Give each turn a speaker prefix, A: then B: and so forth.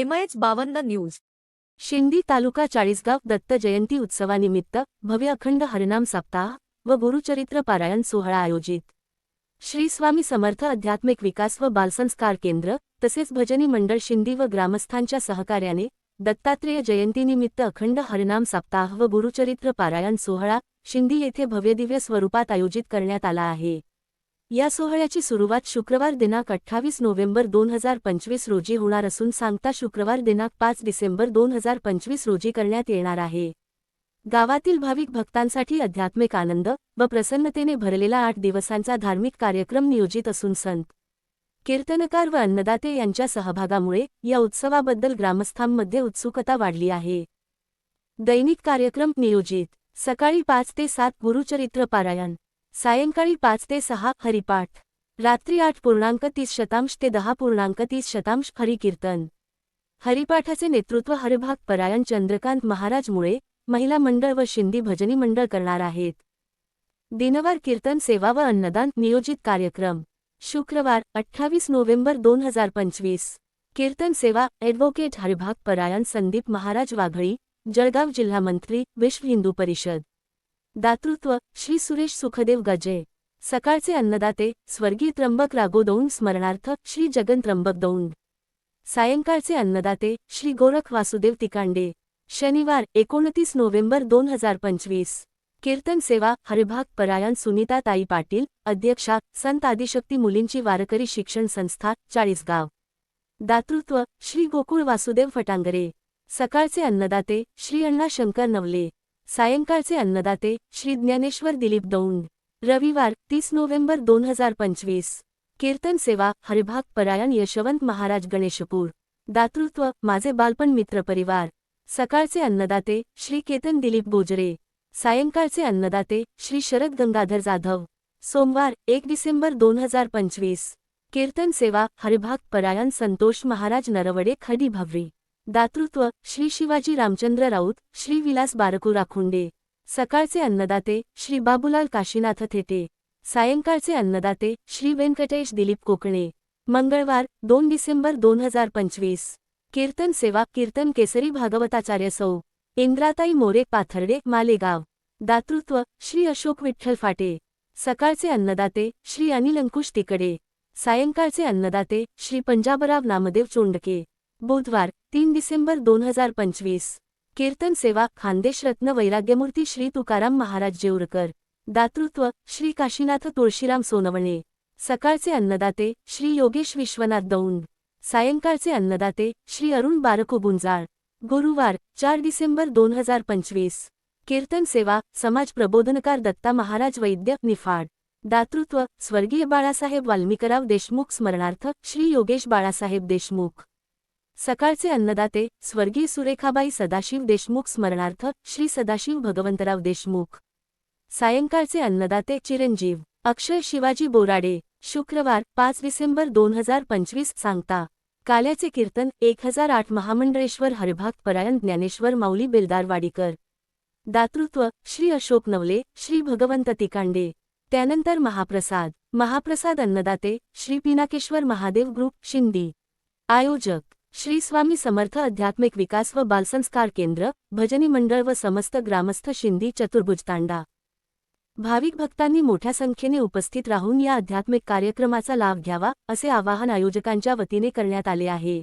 A: MH बावन्न news.
B: Shindi तालुका चाळीसगाव दत्त जयंती उत्सवानिमित्त भव्य अखंड हरिनाम सप्ताह व गुरुचरित्र पारायण सोहळा आयोजित. श्री स्वामी समर्थ आध्यात्मिक विकास व बालसंस्कार केंद्र तसेच भजनी मंडळ शिंदी व ग्रामस्थांच्या सहकार्याने दत्तात्रेय जयंतीनिमित्त अखंड हरिनाम सप्ताह व गुरुचरित्र पारायण सोहळा शिंदी येथे भव्यदिव्य स्वरूपात आयोजित करण्यात आला आहे. या सोहळ्याची सुरुवात शुक्रवार दिनांक अठ्ठावीस नोव्हेंबर दोन हजार पंचवीस रोजी होणार असून सांगता शुक्रवार दिनांक पाच डिसेंबर दोन हजार पंचवीस रोजी करण्यात येणार आहे. गावातील भाविक भक्तांसाठी आध्यात्मिक आनंद व प्रसन्नतेने भरलेला आठ दिवसांचा धार्मिक कार्यक्रम नियोजित असून संत कीर्तनकार व अन्नदाते यांच्या सहभागामुळे या उत्सवाबद्दल ग्रामस्थांमध्ये उत्सुकता वाढली आहे. दैनिक कार्यक्रम नियोजित. सकाळी पाच ते सात गुरुचरित्र पारायण. सायंकाळी पाच ते सहा हरिपाठ. रात्री आठ पूर्णांक तीस शतांश ते दहा पूर्णांक तीस शतांश हरिकीर्तन. हरिपाठाचे नेतृत्व हरिभाग परायण चंद्रकांत महाराज मुळे महिला मंडळ व शिंदी भजनी मंडळ करणार आहेत. दिनवार कीर्तन सेवा व अन्नदान नियोजित कार्यक्रम. शुक्रवार अठ्ठावीस नोव्हेंबर दोन हजार पंचवीस. कीर्तन सेवा ॲडव्होकेट हरिभाग परायण संदीप महाराज वाघळी जळगाव जिल्हा मंत्री विश्व हिंदू परिषद. दातृत्व श्री सुरेश सुखदेव गजे. सकाळचे अन्नदाते स्वर्गीय त्र्यंबक रागोदौंड स्मरणार्थ श्री जगन त्र्यंबक दौंड. सायंकाळचे अन्नदाते श्री गोरख वासुदेव तिकांडे. शनिवार एकोणतीस नोव्हेंबर दोन हजार पंचवीस. कीर्तन सेवा हरिभाग परायण सुनीताताई पाटील अध्यक्षा संत आदिशक्ती मुलींची वारकरी शिक्षण संस्था चाळीसगाव. दातृत्व श्री गोकुळ वासुदेव फटांगरे. सकाळचे अन्नदाते श्री अण्णा शंकर नवले. सायंकाळचे अन्नदाते श्री ज्ञानेश्वर दिलीप दौंड. रविवार तीस नोव्हेंबर दोन हजार पंचवीस. कीर्तन सेवा हरिभाग परायण यशवंत महाराज गणेशपूर. दातृत्व माझे बालपण मित्र परिवार. सकाळचे अन्नदाते श्री केतन दिलीप बोजरे सायंकाळचे अन्नदाते श्री शरद गंगाधर जाधव. सोमवार एक डिसेंबर दोन हजार पंचवीस. कीर्तन सेवा हरिभाग परायण संतोष महाराज नरवडे खडी भावरी. दातृत्व श्री शिवाजी रामचंद्र राऊत श्री विलास बारकू राखुंडे. सकाळचे अन्नदाते श्री बाबूलाल काशीनाथ थेटे. सायंकाळचे अन्नदाते श्री व्यंकटेश दिलीप कोकणे. मंगळवार दोन डिसेंबर दोन हजार पंचवीस. कीर्तन सेवा कीर्तन केसरी भागवताचार्य सौ. इंद्राताई मोरे पाथर्डे मालेगाव. दातृत्व श्री अशोक विठ्ठल फाटे. सकाळचे अन्नदाते श्री अनिल अंकुश तिकडे. सायंकाळचे अन्नदाते श्री पंजाबराव नामदेव चोंडके. बुधवार तीन डिसेंबर दोन हजार पंचवीस. कीर्तन सेवा खानदेश रत्न वैराग्यमूर्ती श्री तुकाराम महाराज जेऊरकर. दातृत्व श्री काशीनाथ तुळशीराम सोनवणे. सकाळचे अन्नदाते श्री योगेश विश्वनाथ दौंड. सायंकाळचे अन्नदाते श्री अरुण बारकू गुंजाळ. गुरुवार चार डिसेंबर दोन हजार पंचवीस. कीर्तन सेवा समाज प्रबोधनकार दत्ता महाराज वैद्य निफाड. दातृत्व स्वर्गीय बाळासाहेब वाल्मिकराव देशमुख स्मरणार्थ श्री योगेश बाळासाहेब देशमुख. सकाळचे अन्नदाते स्वर्गीय सुरेखाबाई सदाशिव देशमुख स्मरणार्थ श्री सदाशिव भगवंतराव देशमुख. सायंकाळचे अन्नदाते चिरंजीव. अक्षय शिवाजी बोराडे शुक्रवार पाच डिसेंबर दोन हजार पंचवीस सांगता. काल्याचे कीर्तन एक हजार आठ महामंडळेश्वर हरिभाग परायण ज्ञानेश्वर माऊली बेलदारवाडीकर. दातृत्व श्री अशोक नवले श्री भगवंत तिकांडे. त्यानंतर महाप्रसाद. महाप्रसाद अन्नदाते श्री पिनाकेश्वर महादेव ग्रुप शिंदी. आयोजक श्री स्वामी समर्थ आध्यात्मिक विकास व बालसंस्कार केंद्र भजनी मंडळ व समस्त ग्रामस्थ शिंदी चतुर्भुज तांडा. भाविक भक्तांनी मोठ्या संख्येने उपस्थित राहून या आध्यात्मिक कार्यक्रमाचा लाभ घ्यावा असे आवाहन आयोजकांच्या वतीने करण्यात आले आहे.